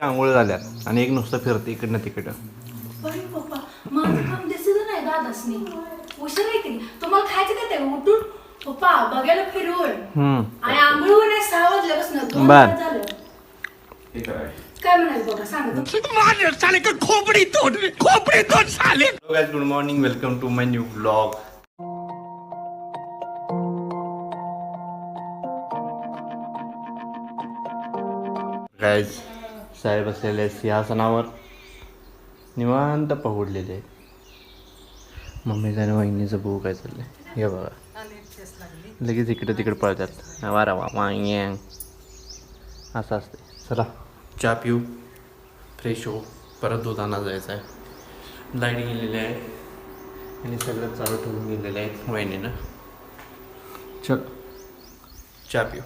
आंघोळ झाल्यात आणि एक नुसतं फिरते इकडनं तिकडं. अरे पप्पा. माझं काम दिसत नाही दादासनी. उशीर आहे की नाही? तुम्हाला खायचं काय ते? उठून? पप्पा बघायला फिरवून हम्म. आणि आंघोळ नाही सहा वाजल्यापासून दोन बर. तास झालं. काय म्हणाल बघा सांगा. Hello guys good morning welcome to my new blog guys साहेब आहेत सिंहासनावर निवांत पहुडलेले. मम्मीचं आणि वहिनीचं बघू काय चाललंय? हे बघा. लगेच इकडे तिकडे पळतात. वारा वा वांग्यांग असं असते चला. चहा पिऊ. फ्रेश हो परत दूध आणा जायचं आहे. लाइट गेलेली आहे. आणि सगळं चालू ठेवून गेलेलं आहे वहिनीनं. चल. चहा पिऊ.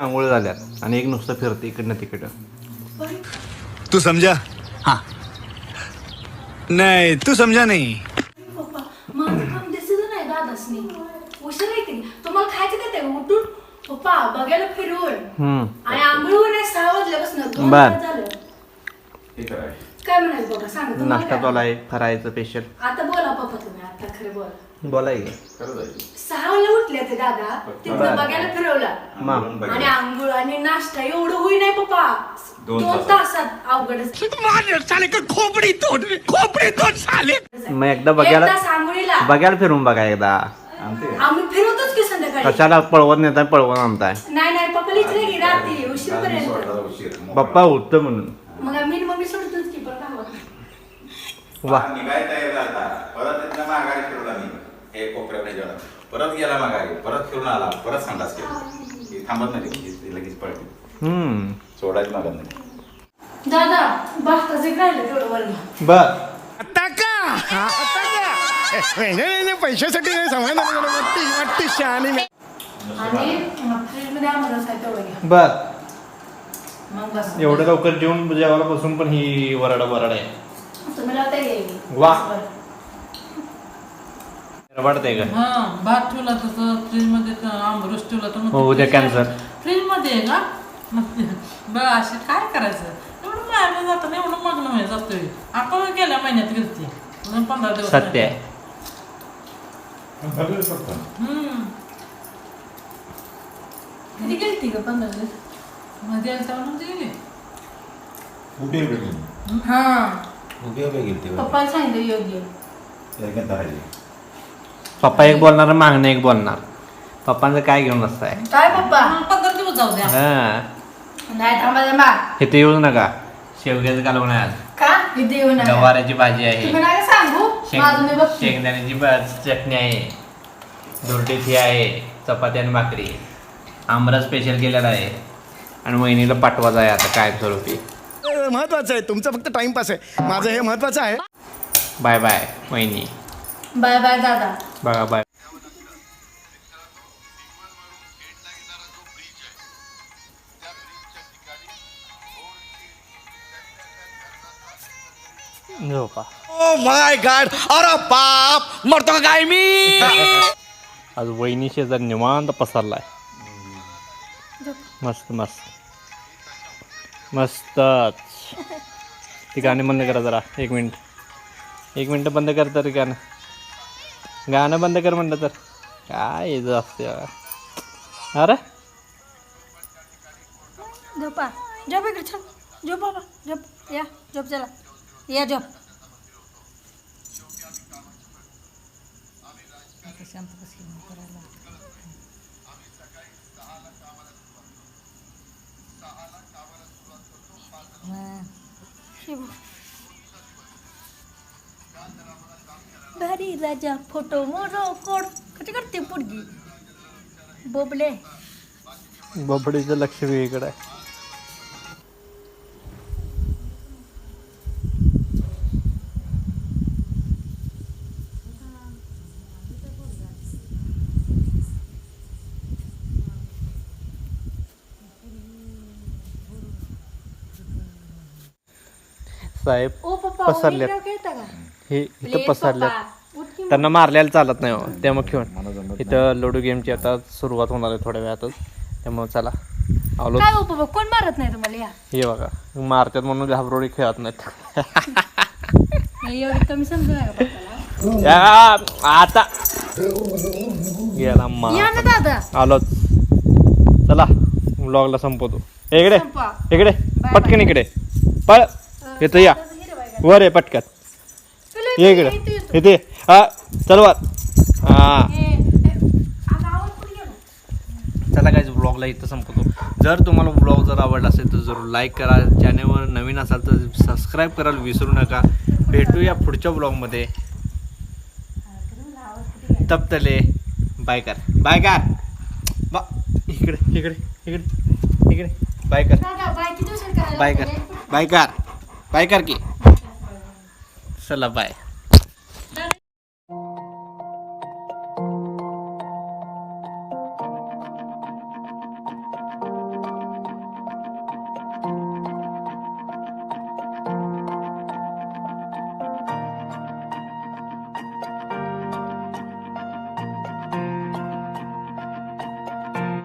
आंघोळ झाल्यात आणि एक नुसतं फिरते इकडनं तिकडं. तू समझा? हाँ. नहीं तू समझा नहीं. आहे? तुम्हाला खायचं ते उठून? पप्पा बघायला फिरवून हम्म. आणि आंघोळ सहा वाजल्यापासून बर. तास झालं. काय म्हणाल बघा सांगा तुम्हाला नाश्ता काय? चालू आहे फरायचं स्पेशल आता बोला पप्पा तुम्ही आता खरं बोला. बोलाय की. सहा वाजता उठले ते दादा. तिथं बर. बघायला फिरवला. मग आणि आंघोळ आणि नाश्ता एवढं होई नाही पप्पा दोन तासात. अवघडच मग एकदा एक बघायला आंघोळीला. बघायला फिरून बघा एकदा. आम्ही फिरवतोच की संध्याकाळी. कशाला पळवत नेताय पळवून आणताय? नाही नाही पप्पा लिहिलं की रात्री उशीर. पर्यंत पप्पा उठतं म्हणून मग मी मम्मी सोडतोच की पण गावात वा निघाय तयार झाला परत तिथनं माघारी फिरला मी हे कोपऱ्याकडे गेला परत गेला माघारी. परत फिरून आला. परत संडास केला. थांबत नाही लगेच पळते. हम्म. सोडायची मागत नाही. दादा राहिलं तेवढं बर. आता का? हा, आता का? पैशासाठी नाही समाधान वाटते वाटते शहाणी आणि फ्रीजमध्ये आम्हाला आहे तेवढं घ्या. बर. मग बस. एवढं लवकर जेवण जेवायला बसून पण ही वराडा वराड आहे. तुम्ही लावता येईल वा. वाटतंय का? हा भात ठेवला तसं फ्रीजमध्ये आंबरस ठेवला तर हो, उद्या cancer. फ्रीजमध्ये आहे का? मग ते- बघ असे काय करायचं? एवढं मायाला जाताना एवढं मग्न व्हायला जातोय. आपण गेल्या महिन्यात गेलती. म्हणून पंधरा दिवस सत्य. आहे हम्म. कधी गेलती का पंधरा दिवस? मध्ये आलता म्हणून गेली गेली हा. उभी उभी गेली ती पप्पाला सांगितलं योग्य एकदा राहिली. पप्पा एक बोलणार मागणं एक बोलणार. पप्पांचं काय घेऊन बसताय? काय पप्पा? हा, पंधरा दिवस जाऊ द्या. हा. नाही इथे येऊ नका. शेवग्याचं कालवण आहे आज. का? इथे येऊ नका. गवाराची भाजी आहे. तुम्ही नाही सांगू. माझं मी शेंग बघते. शेंगदाण्याची भाज- चटणी आहे. दुर्टीची आहे. चपाती आणि भाकरी. आमरा स्पेशल केलेला आहे. आणि वहिनीला पाठवायचा आहे आता काय स्वरूपी महत्वाचं आहे. तुमचं फक्त टाइमपास आहे. माझं हे महत्वाचं आहे. बाय बाय वहिनी. बाय बाय दादा. बघा बाय झोपा. ओ माय गॉड अरे बाप. मरतो का काय मी? आज वहिनी शेजार निवांत पसरलाय. मस्त मस्त. मस्तच ती गाणे बंद करा जरा एक मिनिट. एक मिनिट बंद कर तर गाणं. गाणं बंद कर म्हणलं तर. काय याचं असते अरे? झोपा. झोप इकडे छान झोप बाबा. झोप. या. झोप चला. या झोप. शांत बसली मग करायला. भारी राजा फोटो मोरो कोड. कशी करते पोरगी? बोबले. बोबडीचं लक्ष वेगळं आहे. साहेब का? हे इथं की त्यांना मारल्याला चालत नाही हो. त्यामुळे खेळून. इथं लुडो गेमची आता सुरुवात होणार आहे थोड्या वेळातच. त्यामुळे चला. आलो. काय हो कोण मारत नाही तुम्हाला? या. हे बघा. मारतात म्हणून घाबरोडी खेळत नाहीत. हे एवढं कमी समजू नका पप्पाला. या, आता. गेला मा या ना दादा. आलोच. चला. ब्लॉगला संपवतो. इकडे. संपवा. इकडे. पटकन इकडे. पळ. येतो या. वर आहे पटकन. ये इथे, इकडे. इथे येतो. इथे. हा चल वर. हा? चला काय ब्लॉगला इथं संपवतो. जर तुम्हाला ब्लॉग जर आवडला असेल तर जरूर लाईक करा. चॅनेलवर नवीन असाल तर सबस्क्राईब करायला विसरू नका. भेटूया पुढच्या ब्लॉगमध्ये तपतले. बाय कर. बाय कर. बा इकडे इकडे इकडे इकडे. बाय कर. दादा बाय कर? बाय कर. बाय कर की. चला बाय.